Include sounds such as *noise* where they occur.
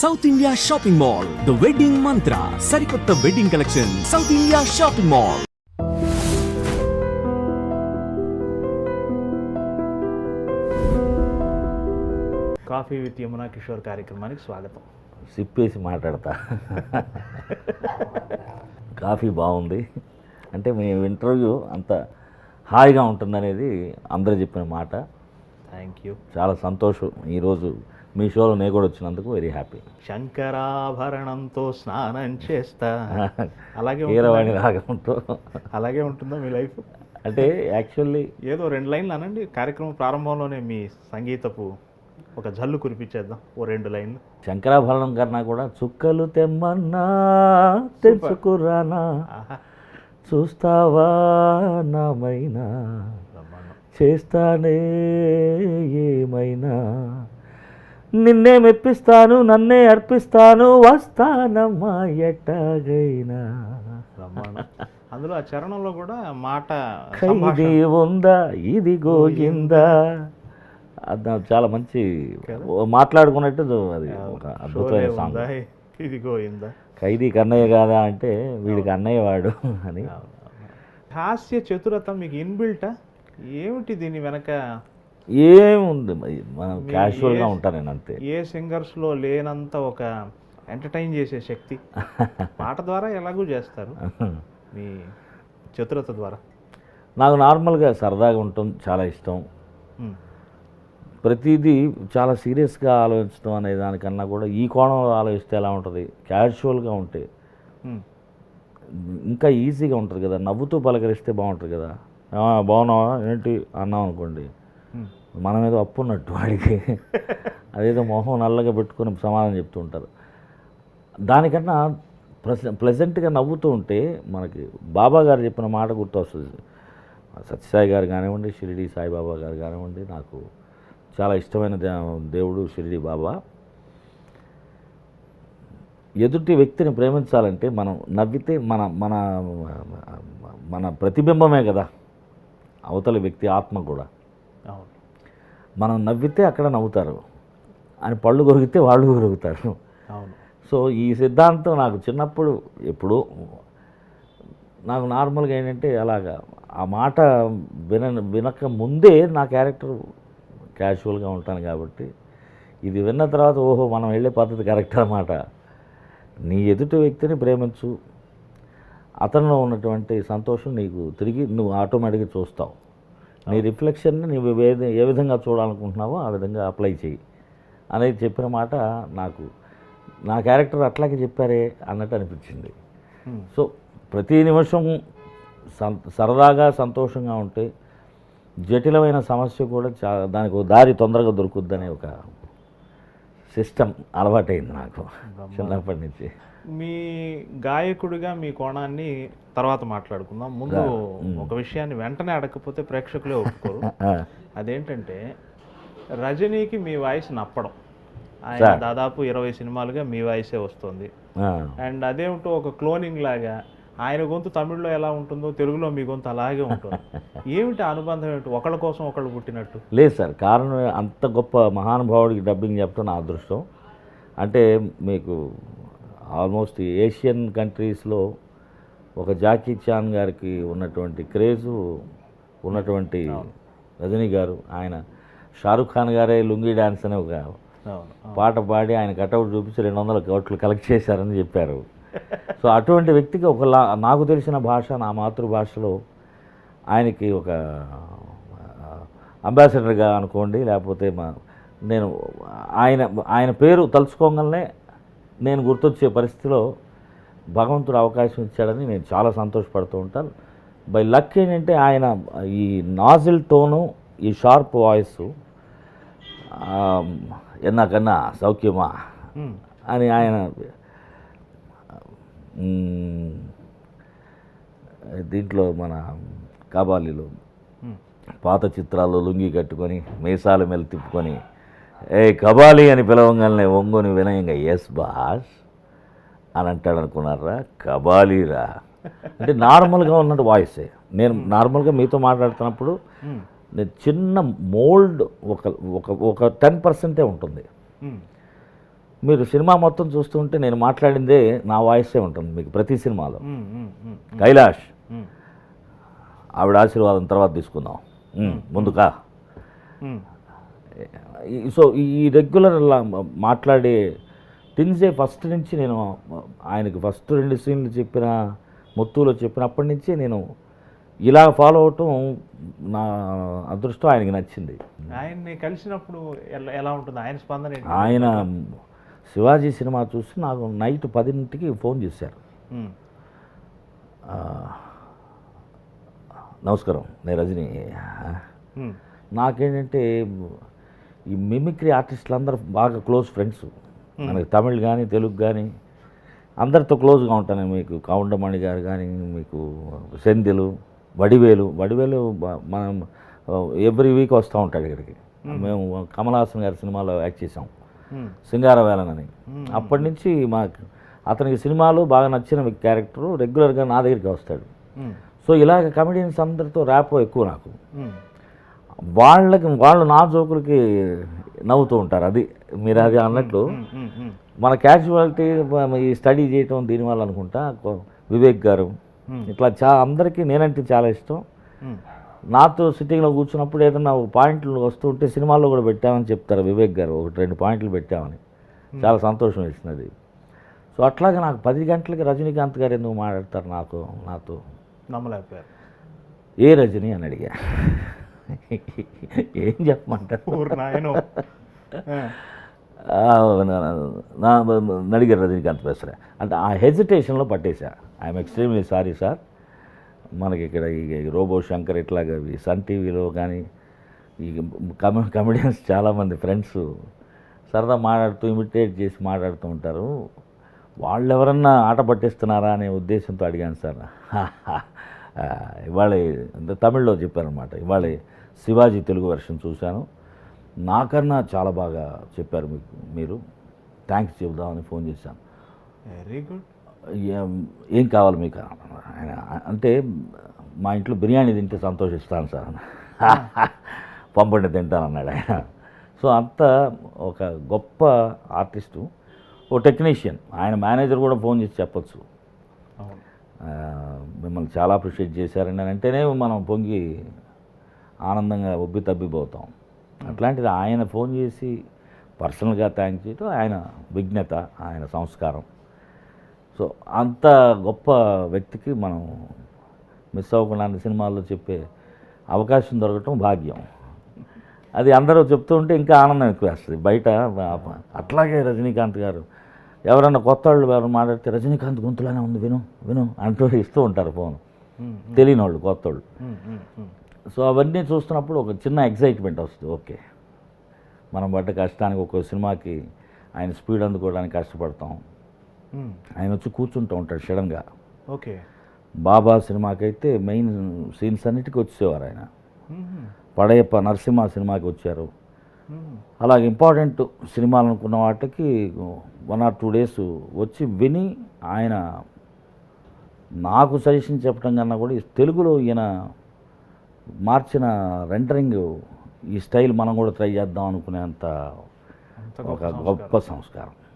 South India shopping mall the wedding Mantra సరికొత్త wedding collection South India shopping mall coffee with Yamuna Kishore కార్యక్రమానికి స్వాగతం సిప్పేసి మాట్లాడతా coffee బాగుంది అంటే మీ ఇంటర్వ్యూ అంత హాయిగా ఉంటుందనేది అందరూ చెప్పిన మాట థ్యాంక్ యూ చాలా సంతోషం ఈరోజు మీ షోలో నేను కూడా వచ్చినందుకు వెరీ హ్యాపీ శంకరాభరణంతో స్నానం చేస్తా. *laughs* అలాగే కీరవాణి? రాగంతో అలాగే ఉంటుందా మీ లైఫ్? అంటే యాక్చువల్లీ ఏదో రెండు లైన్లు అనండి. కార్యక్రమం ప్రారంభంలోనే మీ సంగీతపు ఒక జల్లు కురిపించేద్దాం. ఓ రెండు లైన్లు. శంకరాభరణం కన్నా కూడా చుక్కలు తెమ్మన్నా తెచ్చుకురానా చూస్తావా నామైనా? చేస్తానే ఏమైనా? నిన్నే మెప్పిస్తాను నన్నే అర్పిస్తాను వస్తానమ్మా ఎట్టగైనా. అందులో ఆ చరణంలో కూడా మాట ఖైదీ ఉందా? ఇది గోయిందా అది చాలా మంచి మాట్లాడుకున్నట్టు అది ఒక అద్భుతమైన సాంగ్. ఇది గోయిందా ఖైదీ కన్నయ్య కాదా అంటే వీడికి అన్నయ్య వాడు అని. హాస్య చతురత మీకు ఇన్బిల్టా? ఏమిటి దీని వెనక ఏముంది మనం క్యాజువల్గా ఉంటాను నేను అంతే ఏ సింగర్స్లో లేనంత ఒక ఎంటర్టైన్ చేసే శక్తి? పాట ద్వారా ఎలాగూ చేస్తారు. మీ చతురత ద్వారా. నాకు నార్మల్గా సరదాగా ఉండటం చాలా ఇష్టం. ప్రతిదీ చాలా సీరియస్గా ఆలోచించడం అనే దానికన్నా కూడా ఈ కోణంలో ఆలోచిస్తే ఎలా ఉంటుంది? క్యాజువల్గా ఉంటే. ఇంకా ఈజీగా ఉంటుంది కదా? నవ్వుతూ పలకరిస్తే బాగుంటుంది కదా? "ఆ, బాగున్నావా? ఏంటి? అన్నాం అనుకోండి. మనం ఏదో అప్పు ఉన్నట్టు వాడికి. అదేదో మొహం నల్లగా పెట్టుకొని సమాధానం చెప్తూ ఉంటారు. దానికన్నా ప్లెజ ప్లెజెంట్గా నవ్వుతూ ఉంటే మనకి బాబా గారు చెప్పిన మాట గుర్తొస్తుంది. సత్యసాయి గారు కానివ్వండి షిరిడి సాయిబాబా గారు కానివ్వండి నాకు చాలా ఇష్టమైన దే- దేవుడు షిరిడి బాబా. ఎదుటి వ్యక్తిని ప్రేమించాలంటే మనం నవ్వితే మన మన మన ప్రతిబింబమే కదా. అవతలి వ్యక్తి ఆత్మ కూడా. మనం నవ్వితే అక్కడ నవ్వుతారు. అని పళ్ళు కొరిగితే వాళ్ళు కొరుగుతారు అవును. సో ఈ సిద్ధాంతం నాకు చిన్నప్పుడు ఎప్పుడు నాకు నార్మల్గా ఏంటంటే అలాగా ఆ మాట విన వినక ముందే నా క్యారెక్టర్ క్యాజువల్గా ఉంటాను కాబట్టి ఇది విన్న తర్వాత ఓహో మనం వెళ్ళే పద్ధతి కరెక్ట్ అన్నమాట. నీ ఎదుటి వ్యక్తిని ప్రేమించు. అతనిలో ఉన్నటువంటి సంతోషం నీకు తిరిగి నువ్వు ఆటోమేటిక్గా చూస్తావు. నీ రిఫ్లెక్షన్ని నువ్వు ఏ ఏ విధంగా చూడాలనుకుంటున్నావో ఆ విధంగా అప్లై చేయి అనేది చెప్పిన మాట నాకు నా క్యారెక్టర్ అట్లాగే చెప్పారే అన్నట్టు అనిపించింది. సో ప్రతి నిమిషం సం సరదాగా సంతోషంగా ఉంటే జటిలమైన సమస్య కూడా చా దానికి ఒక దారి తొందరగా దొరుకుద్దనే ఒక సిస్టమ్ అలవాటైంది నాకు చిన్నప్పటి నుంచి. మీ గాయకుడిగా మీ కోణాన్ని తర్వాత మాట్లాడుకుందాం. ముందు ఒక విషయాన్ని వెంటనే అడగకపోతే ప్రేక్షకులే ఒప్పుకోరు. *laughs* అదేంటంటే రజనీకి మీ వాయిస్ నప్పడం. ఆయన. దాదాపు ఇరవై సినిమాలుగా మీ వాయిసే వస్తుంది. అండ్ అదేమిటో ఒక క్లోనింగ్ లాగా ఆయన గొంతు తమిళ్ళో ఎలా ఉంటుందో తెలుగులో మీ గొంతు అలాగే ఉంటుంది. *laughs* ఏమిటి అనుబంధం ఏమిటి? ఒకళ్ళ కోసం ఒకళ్ళు పుట్టినట్టు. లేదు సార్ కారణం అంత గొప్ప మహానుభావుడికి డబ్బింగ్ చెప్పడం నా అదృష్టం. అంటే మీకు ఆల్మోస్ట్ ఏషియన్ కంట్రీస్లో ఒక జాకీ చాన్ గారికి ఉన్నటువంటి క్రేజు ఉన్నటువంటి రజనీ గారు ఆయన షారుఖ్ ఖాన్ గారే లుంగీ డ్యాన్స్ అనే ఒక పాట పాడి ఆయన కటౌట్ చూపించి రెండు వందల కోట్లు కలెక్ట్ చేశారని చెప్పారు. సో *laughs* అటువంటి వ్యక్తికి ఒక లా నాకు తెలిసిన భాష నా మాతృభాషలో ఆయనకి ఒక అంబాసిడర్గా అనుకోండి లేకపోతే మా నేను ఆయన ఆయన పేరు తలుచుకోగానే నేను గుర్తొచ్చే పరిస్థితిలో భగవంతుడు అవకాశం ఇచ్చాడని నేను చాలా సంతోషపడుతూ ఉంటాను బై లక్ ఏంటంటే ఆయన ఈ నాజిల్ టోను ఈ షార్ప్ వాయిస్ ఎన్నాకన్నా సౌఖ్యమా అని ఆయన దీంట్లో మన కబాలీలో. పాత చిత్రాల్లో లుంగి కట్టుకొని మీసాల మీద తిప్పుకొని ఏ కబాలి అని పిలవంగానే ఒంగోని వినయంగా ఎస్ బాస్ అని అంటాడు అనుకున్నారా? కబాలీరా అంటే నార్మల్గా ఉన్నట్టు వాయిసే నేను నార్మల్గా మీతో మాట్లాడుతున్నప్పుడు ఉమ్, నేను చిన్న మోల్డ్ ఒక ఒక ఒక టెన్ పర్సెంటే ఉంటుంది. ఉమ్. మీరు సినిమా మొత్తం చూస్తుంటే నేను మాట్లాడిందే నా వాయిసే ఉంటుంది మీకు ప్రతి సినిమాలో. కైలాష్. ఆవిడ ఆశీర్వాదం తర్వాత తీసుకుందాం. ముందుకా. సో ఈ రెగ్యులర్ మాట్లాడే టిన్సే ఫస్ట్ నుంచి నేను ఆయనకి ఫస్ట్ రెండు సీన్లు చెప్పిన మొత్తులో చెప్పినప్పటి నుంచి నేను ఇలా ఫాలో అవటం నా అదృష్టం ఆయనకి నచ్చింది. ఆయన్ని కలిసినప్పుడు ఎలా ఉంటుంది? ఆయన స్పందన ఆయన శివాజీ సినిమా చూసి నాకు నైట్ పదింటికి ఫోన్ చేశారు. నమస్కారం నేను రజని. నాకేంటంటే ఈ మిమిక్రీ ఆర్టిస్టులు అందరూ బాగా క్లోజ్ ఫ్రెండ్స్. మనకి తమిళ్ కానీ తెలుగు కానీ అందరితో క్లోజ్గా ఉంటాను మీకు కౌండమణి గారు కానీ మీకు సెందిలు వడివేలు. వడివేలు మనం ఎవ్రీ వీక్ వస్తూ ఉంటాడు ఇక్కడికి. మేము. కమలాసన్ గారి సినిమాలో యాక్ట్ చేసాం ఉమ్, సింగారవేలనని అప్పటి నుంచి మాకు అతనికి సినిమాలు బాగా నచ్చిన క్యారెక్టరు రెగ్యులర్గా నా దగ్గరికి వస్తాడు. సో ఇలాగ కమెడియన్స్ అందరితో ర్యాప్ ఎక్కువ నాకు. వాళ్ళకి వాళ్ళు నా జోకులకి నవ్వుతూ ఉంటారు. అది మీరు అది అన్నట్లు మన క్యాజువాలిటీ ఈ స్టడీ చేయటం దీనివల్ల అనుకుంటా వివేక్ గారు. ఇట్లా చా అందరికీ నేనంటే చాలా ఇష్టం. నాతో సిట్టింగ్లో కూర్చున్నప్పుడు ఏదన్నా ఒక పాయింట్లు వస్తూ ఉంటే సినిమాల్లో కూడా పెట్టామని చెప్తారు వివేక్ గారు. ఒకటి రెండు పాయింట్లు పెట్టామని. చాలా సంతోషం వేసినది. సో అట్లాగే నాకు పది గంటలకి రజనీకాంత్ గారు ఎందుకు మాట్లాడతారు నాకు నాతో? నమ్మలేకపోయారు. ఏ రజని అని అడిగా. ఏం చెప్పమంటారు? నడిగారు రజనీకాంత్ బెస్రా అంటే ఆ హెజిటేషన్లో పట్టేశా. ఐఎమ్ ఎక్స్ట్రీమ్లీ సారీ సార్ మనకి ఇక్కడ ఈ రోబో శంకర్ ఇట్లాగా ఈ సన్ టీవీలో కానీ ఈ కమె కమెడియన్స్ చాలామంది ఫ్రెండ్స్ సరదా మాట్లాడుతూ ఇమిటేట్ చేసి మాట్లాడుతూ ఉంటారు. వాళ్ళు ఎవరన్నా ఆట పట్టిస్తున్నారా అనే ఉద్దేశంతో అడిగాను సార్ *laughs* ఇవాళ అంటే తమిళ్ళో చెప్పారనమాట ఇవాళ శివాజీ తెలుగు వెర్షన్ చూశాను. నాకన్నా చాలా బాగా చెప్పారు మీకు మీరు. థ్యాంక్స్ చెబుదామని ఫోన్ చేశాను. Very good. ఏం కావాలి మీకు? ఆయన అంటే మా ఇంట్లో బిర్యానీ తింటే సంతోషిస్తాను సార్. *laughs* పంపండి తింటాను అన్నాడు ఆయన. సో అంత ఒక గొప్ప ఆర్టిస్టు ఓ టెక్నీషియన్. ఆయన మేనేజర్ కూడా ఫోన్ చేసి చెప్పొచ్చు. మిమ్మల్ని చాలా అప్రిషియేట్ చేశారని. అని అంటేనే మనం పొంగి ఆనందంగా ఉబ్బి తబ్బిపోతాం అట్లాంటిది ఆయన ఫోన్ చేసి పర్సనల్గా థ్యాంక్ చేయటం ఆయన విజ్ఞత ఆయన సంస్కారం. సో అంత గొప్ప వ్యక్తికి మనం మిస్ అవ్వకుండా అన్ని సినిమాల్లో చెప్పే అవకాశం దొరకటం భాగ్యం. అది అందరూ చెప్తూ ఉంటే ఇంకా ఆనందం ఎక్కువ వేస్తుంది బయట అట్లాగే రజనీకాంత్ గారు ఎవరన్నా కొత్త వాళ్ళు ఎవరు మాట్లాడితే రజనీకాంత్ గొంతులోనే ఉంది విను విను అంటూ ఇస్తూ ఉంటారు ఫోన్. తెలియని వాళ్ళు కొత్త వాళ్ళు. సో అవన్నీ చూస్తున్నప్పుడు ఒక చిన్న ఎగ్జైట్మెంట్ వస్తుంది. ఓకే. మనం పడ్డ కష్టానికి ఒక సినిమాకి ఆయన స్పీడ్ అందుకోవడానికి కష్టపడతాం. ఆయన వచ్చి కూర్చుంటూ ఉంటాడు సడన్గా. ఓకే. బాబా సినిమాకైతే మెయిన్ సీన్స్ అన్నిటికీ వచ్చేవారు ఆయన. పడయప్ప నరసింహ సినిమాకి వచ్చారు. అలాగే ఇంపార్టెంట్ సినిమాలు అనుకున్న వాటికి వన్ ఆర్ టూ డేస్ వచ్చి విని ఆయన నాకు సజెషన్ చెప్పడం కన్నా కూడా తెలుగులో ఈయన మార్చిన రెండరింగ్ ఈ స్టైల్ మనం కూడా ట్రై చేద్దాం అనుకునేంత ఒక గొప్ప సంస్కారం.